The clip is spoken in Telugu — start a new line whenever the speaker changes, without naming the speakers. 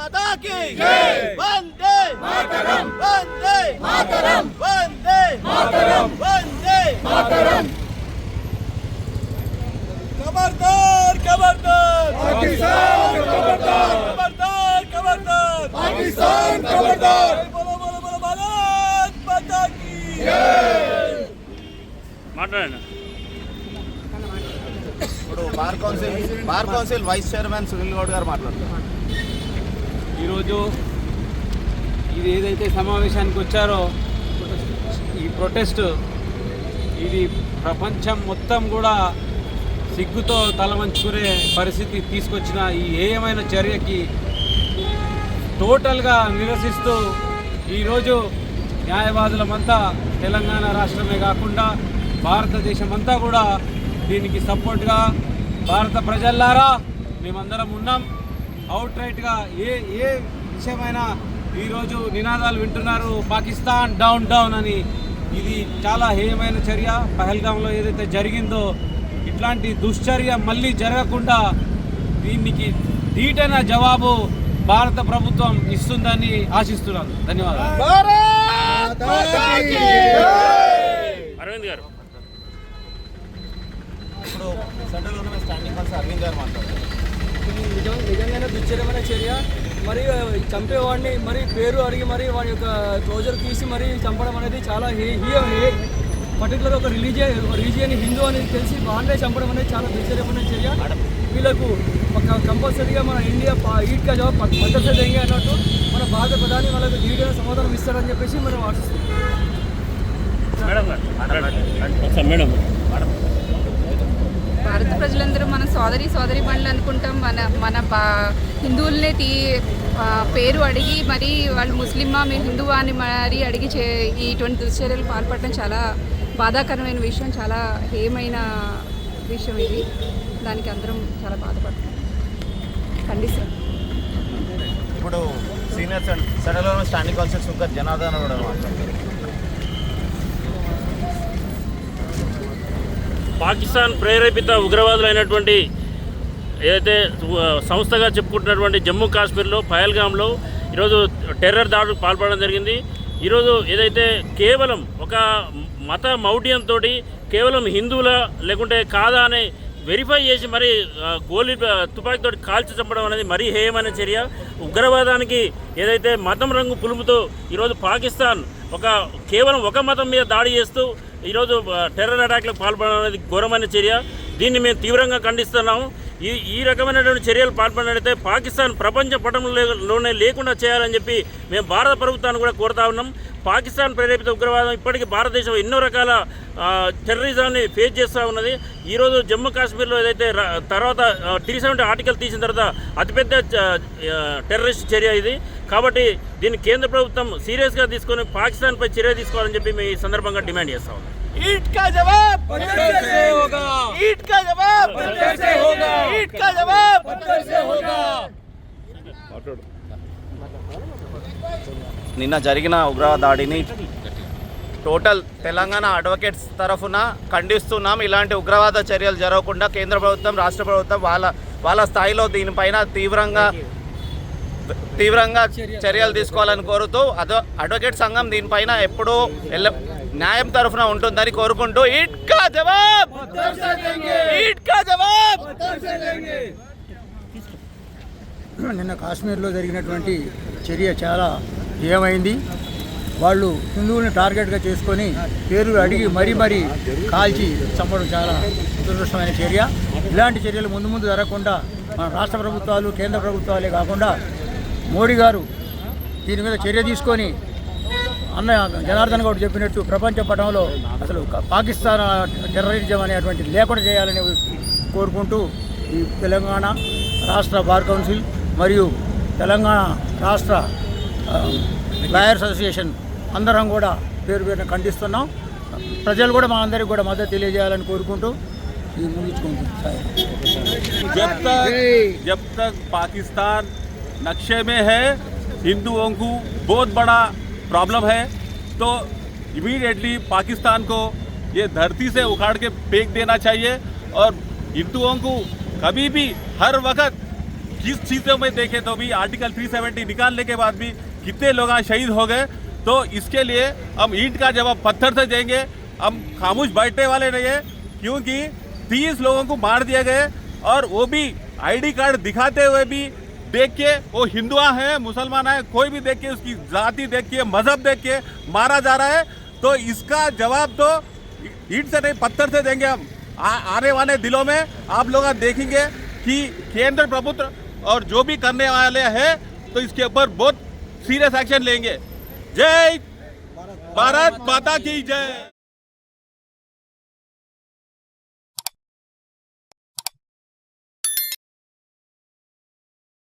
माता की वंदे। मातरम। वंदे। मातरम। वंदे। मातरम। वंदे। मातरम। खबरदार खबरदार।
पाकिस्तान खबरदार।
खबरदार
खबरदार।
पाकिस्तान
खबरदार।
बोलो बोलो बोलो भारत पता की
माटना
ఇప్పుడు bar council bar council vice chairman Sunil Goud garu మాట్లాడుతున్నారు
ఈరోజు ఇది ఏదైతే సమావేశానికి వచ్చారో ఈ ప్రొటెస్ట్ ఇది ప్రపంచం మొత్తం కూడా సిగ్గుతో తలవంచుకునే పరిస్థితి తీసుకొచ్చిన ఈ ఏమైన చర్యకి టోటల్గా నిరసిస్తూ ఈరోజు న్యాయవాదులమంతా తెలంగాణ రాష్ట్రమే కాకుండా భారతదేశం అంతా కూడా దీనికి సపోర్ట్గా భారత ప్రజల్లారా మేమందరం ఉన్నాం. అవుట్ రైట్గా ఏ ఏ విషయమైనా ఈరోజు నినాదాలు వింటున్నారు పాకిస్తాన్ డౌన్ డౌన్ అని. ఇది చాలా హేయమైన చర్య. పహల్గాంలో ఏదైతే జరిగిందో ఇట్లాంటి దుశ్చర్య మళ్ళీ జరగకుండా దీనికి ధీటైన జవాబు భారత ప్రభుత్వం ఇస్తుందని ఆశిస్తున్నాను. ధన్యవాదాలు.
అరవింద్ గారు.
ఇప్పుడు సెంట్రల్ గవర్నమెంట్ స్టాండింగ్ అరవింద్ గారు మాట్లాడుతున్నారు.
నిజంగానే దుశ్చర్యమైన చర్య. మరి చంపేవాడిని మరి పేరు అడిగి మరి వాడి యొక్క క్లోజర్ తీసి మరి చంపడం అనేది చాలా హే హే హే పర్టికులర్ ఒక రిలీజియన్ రిలీజియన్ హిందూ అని తెలిసి వాళ్ళే చంపడం అనేది చాలా దుశ్చర్యమైన చర్య. వీళ్ళకు ఒక కంపల్సరీగా మన ఇండియా పా- ఈడ్కా జవాబు మద్దతు దేంగే అన్నట్టు మన భారత ప్రధాని వాళ్ళకు ధీటైన సమాధానం ఇస్తారని చెప్పేసి మనం ఆశిస్తున్నాం
మేడం మేడం
ప్రజలందరూ మన సోదరి సోదరి బండ్లు అనుకుంటాం. మన మన బా హిందువులనే తీ పేరు అడిగి మరి వాళ్ళు ముస్లిమా మీ హిందువా అని మరి అడిగి చే ఇటువంటి దుశ్చర్యలు పాల్పడడం చాలా బాధాకరమైన విషయం చాలా హేమైన విషయం ఇది. దానికి అందరం చాలా బాధపడుతున్నాం. ఖండిస్తాం
ఇప్పుడు senior central standing council Sunkar Janardhan కూడా మాట్లాడుతున్నారు.
పాకిస్తాన్ ప్రేరేపిత ఉగ్రవాదులైనటువంటి ఏదైతే సంస్థగా చెప్పుకుంటున్నటువంటి జమ్మూ కాశ్మీర్లో పహల్గాంలో ఈరోజు టెర్రర్ దాడులకు పాల్పడడం జరిగింది. ఈరోజు ఏదైతే కేవలం ఒక మత మౌఢ్యంతో కేవలం హిందువుల లేకుంటే కాదా అని వెరిఫై చేసి మరి ఆ, గోలీ తుపాకీతో కాల్చి చంపడం అనేది మరీ హేయమైన చర్య. ఉగ్రవాదానికి ఏదైతే మతం రంగు పులుముతో ఈరోజు పాకిస్తాన్ ఒక కేవలం ఒక మతం మీద దాడి చేస్తూ ఈరోజు టెర్రర్ అటాక్లకు పాల్పడడం అనేది ఘోరమైన చర్య. దీన్ని మేము తీవ్రంగా ఖండిస్తున్నాము. ఈ ఈ రకమైనటువంటి చర్యలు పాల్పడినట్లయితే పాకిస్తాన్ ప్రపంచ పటంలోనే లేకుండా చేయాలని చెప్పి మేము భారత ప్రభుత్వాన్ని కూడా కోరుతా ఉన్నాం. పాకిస్తాన్ ప్రేరేపిత ఉగ్రవాదం ఇప్పటికీ భారతదేశం ఎన్నో రకాల టెర్రరిజాన్ని ఫేస్ చేస్తూ ఉన్నది. ఈరోజు జమ్మూ కాశ్మీర్లో ఏదైతే తర్వాత త్రీ సెవెంటీ ఆర్టికల్ తీసిన తర్వాత అతిపెద్ద టెర్రరిస్ట్ చర్య ఇది. కాబట్టి దీన్ని కేంద్ర ప్రభుత్వం సీరియస్గా తీసుకొని పాకిస్తాన్పై చర్య తీసుకోవాలని చెప్పి మేము ఈ సందర్భంగా డిమాండ్ చేస్తా ఉన్నాం
ईट का जवाब पत्थर से होगा ईट का जवाब पत्थर से होगा ईट का जवाब पत्थर से होगा
నిన్న జరిగిన ఉగ్రవాద దాడిని టోటల్ తెలంగాణ అడ్వకేట్స్ తరఫున ఖండిస్తున్నాం ఇలాంటి ఉగ్రవాద చర్యలు జరగకుండా కేంద్ర ప్రభుత్వం రాష్ట్ర ప్రభుత్వం వాళ్ళ వాళ్ళ స్థాయిలో దీనిపైన తీవ్రంగా తీవ్రంగా చర్యలు తీసుకోవాలని కోరుతూ అదో అడ్వకేట్ సంఘం దీనిపైన ఎప్పుడూ ఎల్ల న్యాయం తరఫున ఉంటుందని కోరుకుంటూ ఈట్ కా జవాబ్! ఈట్ కా జవాబ్!
నిన్న కాశ్మీర్లో జరిగినటువంటి చర్య చాలా ఏమైంది వాళ్ళు హిందువుల్ని టార్గెట్గా చేసుకొని పేర్లు అడిగి మరీ మరీ కాల్చి చంపడం చాలా దురదృష్టమైన చర్య. ఇలాంటి చర్యలు ముందు ముందు జరగకుండా మన రాష్ట్ర ప్రభుత్వాలు కేంద్ర ప్రభుత్వాలే కాకుండా మోడీ గారు దీని మీద చర్య తీసుకొని అన్న జనార్దన్ గౌడ్ చెప్పినట్టు ప్రపంచ పటంలో అసలు పాకిస్తాన్ టెర్రరిజం అనేటువంటి లేకుండా చేయాలని కోరుకుంటూ ఈ తెలంగాణ రాష్ట్ర బార్ కౌన్సిల్ మరియు తెలంగాణ రాష్ట్ర లాయర్స్ అసోసియేషన్ అందరం కూడా పేరు పేరున ఖండిస్తున్నాం. ప్రజలు కూడా మనందరికీ కూడా మద్దతు తెలియజేయాలని కోరుకుంటూ ఇది ముగించుకుంటున్నాం
జబ్ తక్ పాకిస్తాన్ नक्शे में है। हिंदुओं को बहुत बड़ा प्रॉब्लम है। तो इमीडिएटली पाकिस्तान को ये धरती से उखाड़ के फेंक देना चाहिए और हिंदुओं को कभी भी, हर वक्त किस चीज़ों में देखें तो भी आर्टिकल 370 निकालने के बाद भी कितने लोग शहीद हो गए। तो इसके लिए हम ईंट का जवाब पत्थर से देंगे, हम खामोश बैठने वाले नहीं है, क्योंकि तीस लोगों को मार दिया गए और वो भी आईडी कार्ड दिखाते हुए भी देख के वो हिंदुआ है, मुसलमान है, कोई भी देख के उसकी जाति देख के मज़हब देख के मारा जा रहा है। तो इसका जवाब तो ईट से नहीं, पत्थर से देंगे हम। आने वाले दिनों में आप लोग देखेंगे कि केंद्र प्रभुत्व और जो भी करने वाले हैं तो इसके ऊपर बहुत सीरियस एक्शन लेंगे। जय भारत माता की जय।